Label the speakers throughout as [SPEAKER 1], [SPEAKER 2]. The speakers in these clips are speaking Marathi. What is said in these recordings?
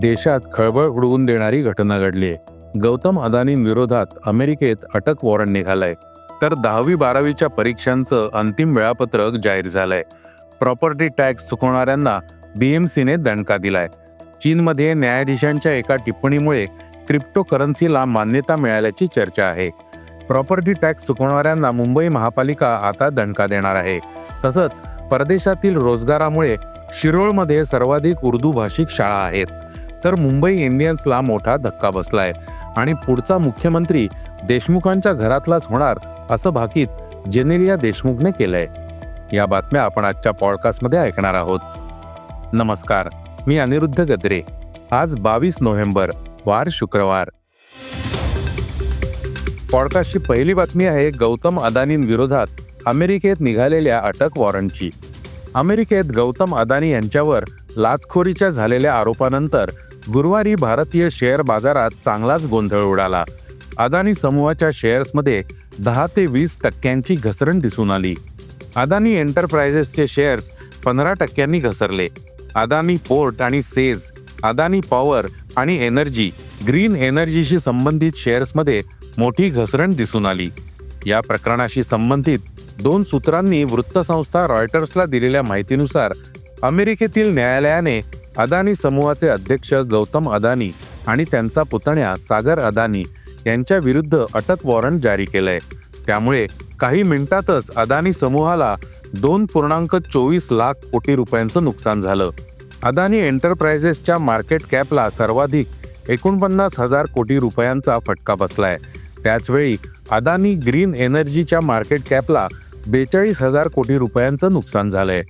[SPEAKER 1] देशात खळबळ उडवून देणारी घटना घडली. गौतम अदानींविरोधात अमेरिकेत अटक वॉरंट निघालाय. तर दहावी बारावीच्या परीक्षांचं अंतिम वेळापत्रक जाहीर झालंय. प्रॉपर्टी टॅक्स चुकवणाऱ्यांना बीएमसीने दणका दिलाय. चीनमध्ये न्यायाधीशांच्या एका टिप्पणीमुळे क्रिप्टो करन्सीला मान्यता मिळाल्याची चर्चा आहे. प्रॉपर्टी टॅक्स चुकवणाऱ्यांना मुंबई महापालिका आता दणका देणार आहे. तसंच परदेशातील रोजगारामुळे शिरोळमध्ये सर्वाधिक उर्दू भाषिक शाळा आहेत. तर मुंबई इंडियन्सला मोठा धक्का बसलाय. आणि पुढचा मुख्यमंत्री देशमुखांच्या घरातलाच होणार असं भाकीत जेनेलिया देशमुखने केलंय. या बातम्या आपण आजच्या पॉडकास्टमध्ये ऐकणार आहोत. नमस्कार मी अनिरुद्ध गद्रे. आज बावीस नोव्हेंबर वार शुक्रवार. पॉडकास्टची पहिली बातमी आहे गौतम अदानींविरोधात अमेरिकेत निघालेल्या अटक वॉरंटची. अमेरिकेत गौतम अदानी यांच्यावर लाचखोरीच्या झालेल्या आरोपानंतर गुरुवारी भारतीय शेअर बाजारात चांगलाच गोंधळ उडाला. अदानी समूहाच्या शेअर्समध्ये दहा ते वीस टक्क्यांची घसरण दिसून आली. अदानी एंटरप्राइजेसचे शेअर्स पंधरा टक्क्यांनी घसरले. अदानी पोर्ट आणि सेज अदानी पॉवर आणि एनर्जी ग्रीन एनर्जीशी संबंधित शेअर्समध्ये मोठी घसरण दिसून आली. या प्रकरणाशी संबंधित दोन सूत्रांनी वृत्तसंस्था रॉयटर्सला दिलेल्या माहितीनुसार अमेरिकेतील न्यायालयाने अदानी समूहाचे अध्यक्ष गौतम अदानी आणि त्यांचा पुतण्या सागर अदानी यांच्या विरुद्ध अटक वॉरंट जारी केलंय. त्यामुळे काही मिनिटातच अदानी समूहाला दोन पूर्णांक चोवीस लाख कोटी रुपयांचं नुकसान झालं. अदानी एंटरप्राइजेसच्या मार्केट कॅपला सर्वाधिक एकोणपन्नास हजार कोटी रुपयांचा फटका बसलाय. त्याचवेळी अदानी ग्रीन एनर्जीच्या मार्केट कॅपला बेचाळीस हजार कोटी रुपयांचं नुकसान झालंय.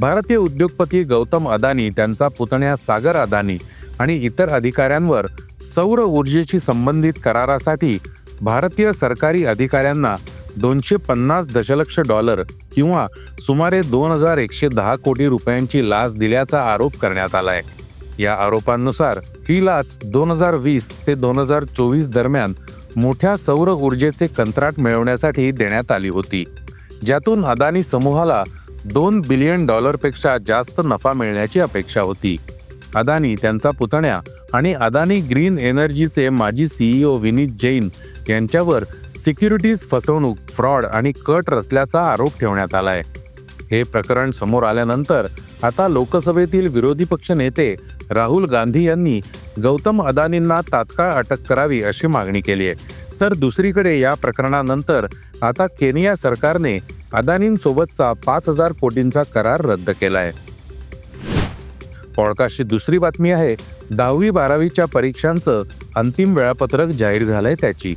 [SPEAKER 1] भारतीय उद्योगपती गौतम अदानी त्यांचा पुतण्या सागर अदानी आणि इतर अधिकाऱ्यांवर सौर ऊर्जेशी संबंधित करारासाठी भारतीय सरकारी अधिकाऱ्यांना दोनशे पन्नास दशलक्ष डॉलर किंवा सुमारे दोन हजार एकशे दहा कोटी रुपयांची लाच दिल्याचा आरोप करण्यात आलाय. या आरोपांनुसार ही लाच दोन हजार वीस ते दोन हजार चोवीस दरम्यान मोठ्या सौर ऊर्जेचे कंत्राट मिळवण्यासाठी देण्यात आली होती. ज्यातून अदानी समूहाला दोन बिलियन डॉलरपेक्षा जास्त नफा मिळण्याची अपेक्षा होती. अदानी त्यांचा पुतण्या आणि अदानी ग्रीन एनर्जीचे माजी सीईओ विनीत जैन यांच्यावर सिक्युरिटीज फसवणूक फ्रॉड आणि कट रचल्याचा आरोप ठेवण्यात आलाय. हे प्रकरण समोर आल्यानंतर आता लोकसभेतील विरोधी पक्ष नेते राहुल गांधी यांनी गौतम अदानींना तात्काळ अटक करावी अशी मागणी केली आहे. तर दुसरीकडे या प्रकरणानंतर आता केनिया सरकारने अदानींसोबतचा पाच हजार कोटींचा करार रद्द केलाय. पॉडकास्टची दुसरी बातमी आहे दहावी बारावीच्या परीक्षांचं अंतिम वेळापत्रक जाहीर झालंय त्याची.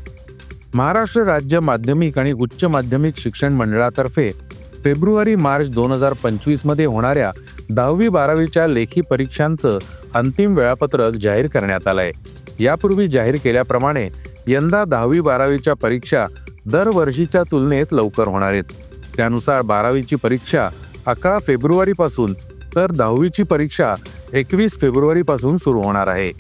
[SPEAKER 1] महाराष्ट्र राज्य माध्यमिक आणि उच्च माध्यमिक शिक्षण मंडळातर्फे फेब्रुवारी मार्च दोन हजार पंचवीसमध्ये होणाऱ्या दहावी बारावीच्या लेखी परीक्षांचं अंतिम वेळापत्रक जाहीर करण्यात आलंय. यापूर्वी जाहीर केल्याप्रमाणे यंदा दहावी बारावीच्या परीक्षा दरवर्षीच्या तुलनेत लवकर होणार आहेत. त्यानुसार बारावीची परीक्षा अकरा फेब्रुवारीपासून तर दहावीची परीक्षा एकवीस फेब्रुवारीपासून सुरू होणार आहे.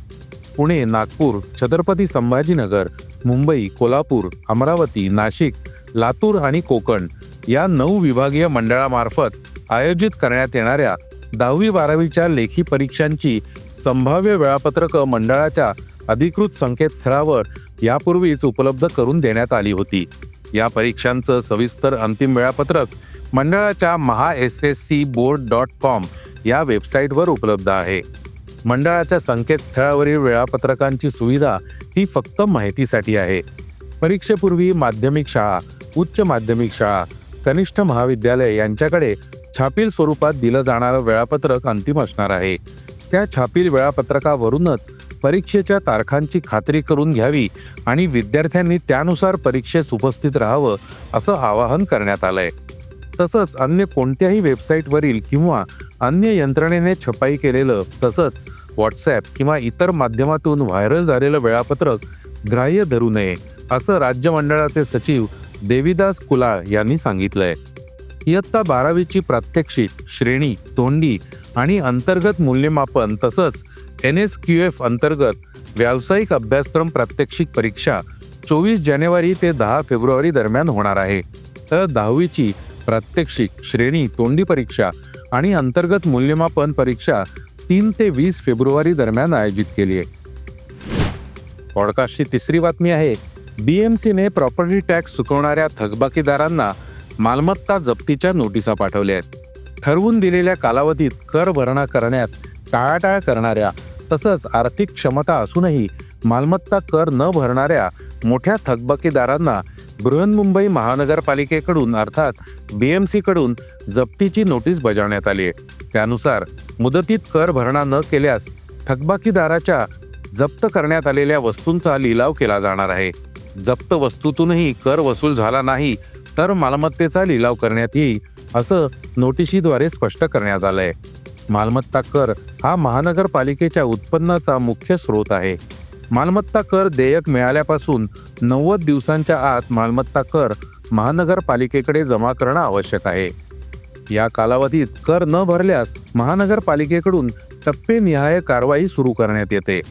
[SPEAKER 1] पुणे नागपूर छत्रपती संभाजीनगर मुंबई कोल्हापूर अमरावती नाशिक लातूर आणि कोकण या नऊ विभागीय मंडळामार्फत आयोजित करण्यात येणाऱ्या दहावी बारावीच्या लेखी परीक्षांची संभाव्य वेळापत्रकं मंडळाच्या अधिकृत संकेतस्थळावर यापूर्वीच उपलब्ध करून देण्यात आली होती. या परीक्षांचं सविस्तर अंतिम वेळापत्रक मंडळाच्या Maha S S C board dot com या वेबसाईटवर उपलब्ध आहे. मंडळाच्या संकेतस्थळावरील वेळापत्रकांची सुविधा ही फक्त माहितीसाठी आहे. परीक्षेपूर्वी माध्यमिक शाळा उच्च माध्यमिक शाळा कनिष्ठ महाविद्यालय यांच्याकडे छापील स्वरूपात दिलं जाणारं वेळापत्रक अंतिम असणार आहे. त्या छापील वेळापत्रकावरूनच परीक्षेच्या तारखांची खात्री करून घ्यावी आणि विद्यार्थ्यांनी त्यानुसार परीक्षेस उपस्थित राहावं असं आवाहन करण्यात आलंय. तसंच अन्य कोणत्याही वेबसाईटवरील किंवा अन्य यंत्रणेने छपाई केलेलं तसंच व्हॉट्सॲप किंवा इतर माध्यमातून व्हायरल झालेलं वेळापत्रक ग्राह्य धरू नये असं राज्य मंडळाचे सचिव देवीदास कुलाळ यांनी सांगितलंय. इयत्ता बारावीची प्रात्यक्षिक श्रेणी तोंडी आणि अंतर्गत मूल्यमापन तसंच एन एस क्यू एफ अंतर्गत व्यावसायिक अभ्यासक्रम प्रात्यक्षिक परीक्षा चोवीस जानेवारी ते दहा फेब्रुवारी दरम्यान होणार आहे. तर दहावीची प्रात्यक्षिक श्रेणी तोंडी परीक्षा आणि अंतर्गत मूल्यमापन परीक्षा तीन ते वीस फेब्रुवारी दरम्यान आयोजित केली आहे. पॉडकास्टची तिसरी बातमी आहे बीएमसीने प्रॉपर्टी टॅक्स चुकवणाऱ्या थकबाकीदारांना मालमत्ता जप्तीच्या नोटिसा पाठवल्या आहेत. ठरवून दिलेल्या कालावधीत कर भरणा करण्यास टाळाटाळ करणाऱ्या तसंच आर्थिक क्षमता असूनही मालमत्ता कर न भरणाऱ्या मोठ्या थकबाकीदारांना बृहन्मुंबई महानगरपालिकेकडून अर्थात बी एम सीकडून जप्तीची नोटीस बजावण्यात आली आहे. त्यानुसार मुदतीत कर भरणा न केल्यास थकबाकीदाराच्या जप्त करण्यात आलेल्या वस्तूंचा लिलाव केला जाणार आहे. जप्त वस्तूतूनही कर वसूल झाला नाही तर मालमत्तेचा लिलाव करण्यात येईल असं नोटिशीद्वारे स्पष्ट करण्यात आलंय. मालमत्ता कर हा महानगरपालिकेच्या उत्पन्नाचा मुख्य स्रोत आहे. मालमत्ता कर देयक मिळाल्यापासून नव्वद दिवसांच्या आत मालमत्ता कर महानगरपालिकेकडे जमा करणं आवश्यक आहे. या कालावधीत कर न भरल्यास महानगरपालिकेकडून टप्पेनिहाय कारवाई सुरू करण्यात येते.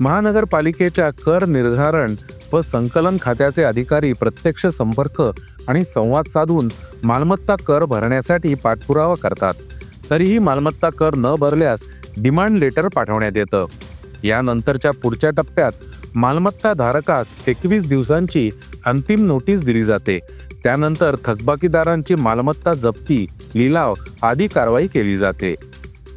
[SPEAKER 1] महानगरपालिकेच्या कर निर्धारण व संकलन खात्याचे अधिकारी प्रत्यक्ष संपर्क आणि संवाद साधून मालमत्ता कर भरण्यासाठी पाठपुरावा करतात. तरीही मालमत्ता कर न भरल्यास डिमांड लेटर पाठवण्यात येतं. यानंतरच्या पुढच्या टप्प्यात मालमत्ता धारकास एकवीस दिवसांची अंतिम नोटीस दिली जाते. त्यानंतर थकबाकीदारांची मालमत्ता जप्ती लिलाव आदी कारवाई केली जाते.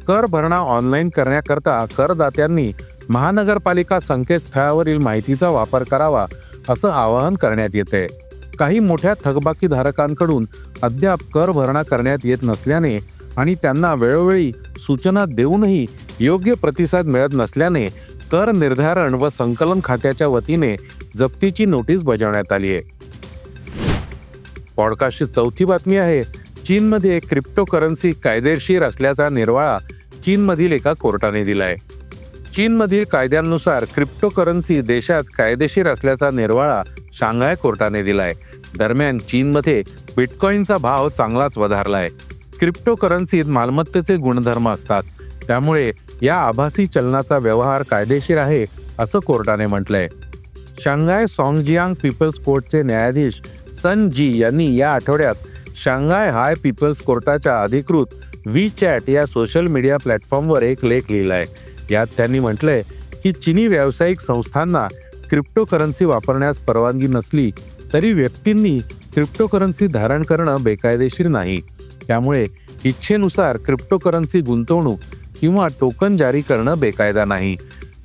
[SPEAKER 1] कर भरणा ऑनलाईन करण्याकरता करदात्यांनी महानगरपालिका संकेतस्थळावरील माहितीचा वापर करावा असं आवाहन करण्यात येते काही मोठ्या थकबाकीधारकांकडून अद्याप कर भरणा करण्यात येत नसल्याने आणि त्यांना वेळोवेळी सूचना देऊनही योग्य प्रतिसाद मिळत नसल्याने कर निर्धारण व संकलन खात्याच्या वतीने जप्तीची नोटीस बजावण्यात आली आहे. पॉडकास्टची चौथी बातमी आहे चीनमध्ये क्रिप्टोकरन्सी कायदेशीर असल्याचा निर्वाळा चीनमधील एका कोर्टाने दिलाय. चीनमधील कायद्यांनुसार क्रिप्टोकरन्सी देशात कायदेशीर असल्याचा निर्वाळा शांघाय कोर्टाने दिलाय. दरम्यान चीनमध्ये बिटकॉईनचा भाव चांगलाच वधारलाय. क्रिप्टोकरन्सीत मालमत्तेचे गुणधर्म असतात. त्यामुळे या आभासी चलनाचा व्यवहार कायदेशीर आहे असं कोर्टाने म्हटलंय. शांघाय सॉंगजियांग पीपल्स कोर्टचे न्यायाधीश सन जी यांनी या आठवड्यात शांघाय हाय पीपल्स कोर्टाच्या अधिकृत वी चॅट या सोशल मीडिया प्लॅटफॉर्मवर एक लेख लिहिलाय. यात त्यांनी म्हटलंय की चिनी व्यावसायिक संस्थांना क्रिप्टोकरन्सी वापरण्यास परवानगी नसली तरी व्यक्तींनी क्रिप्टोकरन्सी धारण करणं बेकायदेशीर नाही. त्यामुळे इच्छेनुसार क्रिप्टोकरन्सी गुंतवणूक किंवा टोकन जारी करणं बेकायदा नाही.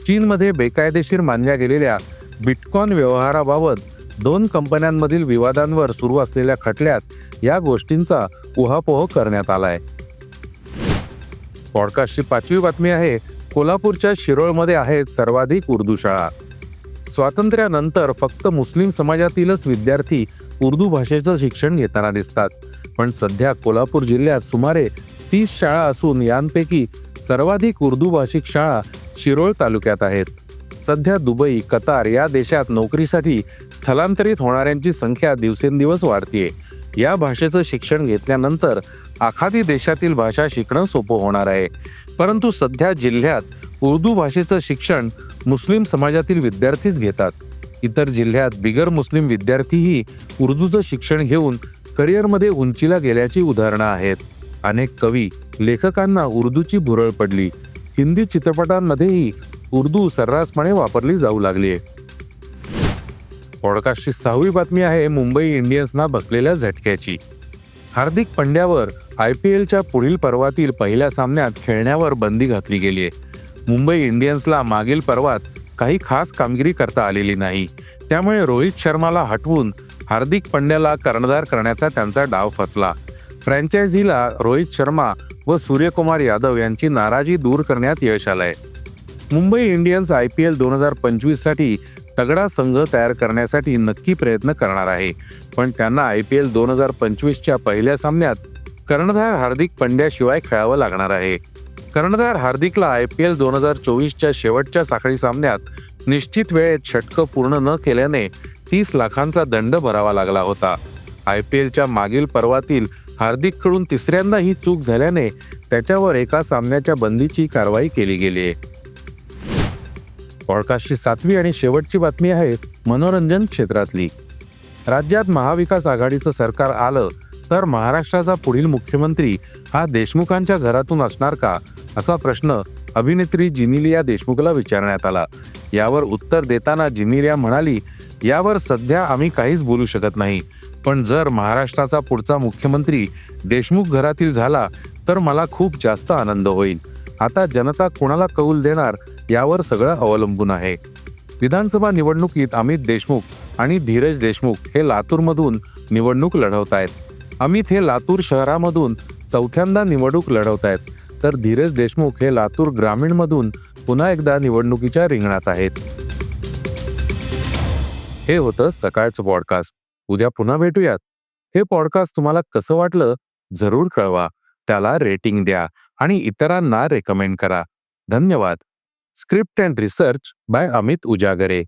[SPEAKER 1] चीनमध्ये बेकायदेशीर मानल्या गेलेल्या बिटकॉइन व्यवहाराबाबत दोन कंपन्यांमधील विवादांवर सुरू असलेल्या खटल्यात या गोष्टींचा उहापोह करण्यात आलाय. पॉडकास्टची पाचवी बातमी आहे कोल्हापूरच्या शिरोळमध्ये आहेत सर्वाधिक उर्दू शाळा. स्वातंत्र्यानंतर फक्त मुस्लिम समाजातीलच विद्यार्थी उर्दू भाषेचं शिक्षण घेताना दिसतात. पण सध्या कोल्हापूर जिल्ह्यात सुमारे तीस शाळा असून यांपैकी सर्वाधिक उर्दू भाषिक शाळा शिरोळ तालुक्यात आहेत. सध्या दुबई कतार या देशात नोकरीसाठी स्थलांतरित होणाऱ्यांची संख्या दिवसेंदिवस वाढतीये. या भाषेचं शिक्षण घेतल्यानंतर आखाती देशातील भाषा शिकणं सोपं होणार आहे. परंतु सध्या जिल्ह्यात उर्दू भाषेचं शिक्षण मुस्लिम समाजातील विद्यार्थीच घेतात. इतर जिल्ह्यात बिगर मुस्लिम विद्यार्थीही उर्दूचं शिक्षण घेऊन करिअरमध्ये उंचीला गेल्याची उदाहरणं आहेत. अनेक कवी लेखकांना उर्दूची भुरळ पडली. हिंदी चित्रपटांमध्येही उर्दू सर्रासपणे वापरली जाऊ लागली आहे. पॉडकास्टची सहावी बातमी आहे मुंबई इंडियन्सना बसलेल्या झटक्याची. हार्दिक पंड्यावर आय पी एलच्या पुढील पर्वातील पहिल्या सामन्यात खेळण्यावर बंदी घातली गेली आहे. मुंबई इंडियन्सला मागील पर्वात काही खास कामगिरी करता आलेली नाही. त्यामुळे रोहित शर्माला हटवून हार्दिक पंड्याला कर्णधार करण्याचा त्यांचा डाव फसला. फ्रँचायझीला रोहित शर्मा व सूर्यकुमार यादव यांची नाराजी दूर करण्यात यश आलंय. Mumbai Indians I P L दोन हजार पंचवीससाठी तगडा संघ तयार करण्यासाठी नक्की प्रयत्न करणार आहे. पण त्यांना आय पी एल दोन हजार पंचवीसच्या पहिल्या सामन्यात कर्णधार हार्दिक पंड्याशिवाय खेळावं लागणार आहे. कर्णधार हार्दिकला आय पी एल दोन हजार चोवीसच्या शेवटच्या साखळी सामन्यात निश्चित वेळेत षटकं पूर्ण न केल्याने तीस लाखांचा दंड भरावा लागला होता. आय पी एलच्या मागील पर्वातील हार्दिककडून तिसऱ्यांदा ही चूक झाल्याने त्याच्यावर एका सामन्याच्या बंदीची कारवाई केली गेली. आहे पॉडकास्टची सातवी आणि शेवटची बातमी आहे मनोरंजन क्षेत्रातली. राज्यात महाविकास आघाडीचं सरकार आलं तर महाराष्ट्राचा पुढील मुख्यमंत्री हा देशमुखांच्या घरातून असणार का? असा प्रश्न अभिनेत्री जिनिलिया देशमुखला विचारण्यात आला. यावर उत्तर देताना जिनिलिया म्हणाली यावर सध्या आम्ही काहीच बोलू शकत नाही. पण जर महाराष्ट्राचा पुढचा मुख्यमंत्री देशमुख घरातील झाला तर मला खूप जास्त आनंद होईल. आता जनता कुणाला कौल देणार यावर सगळं अवलंबून आहे. विधानसभा निवडणुकीत अमित देशमुख आणि धीरज देशमुख हे लातूरमधून निवडणूक लढवत आहेत. अमित हे लातूर शहरामधून चौथ्यांदा निवडणूक लढवत आहेत. तर धीरज देशमुख हे लातूर ग्रामीणमधून पुन्हा एकदा निवडणुकीच्या रिंगणात आहेत. हे होतं सकाळचं पॉडकास्ट. उद्या पुन्हा भेटूयात. हे पॉडकास्ट तुम्हाला कसं वाटलं? जरूर कळवा. त्याला रेटिंग द्या आणि इतरांना रेकमेंड करा. धन्यवाद. Script and research by Amit Ujagare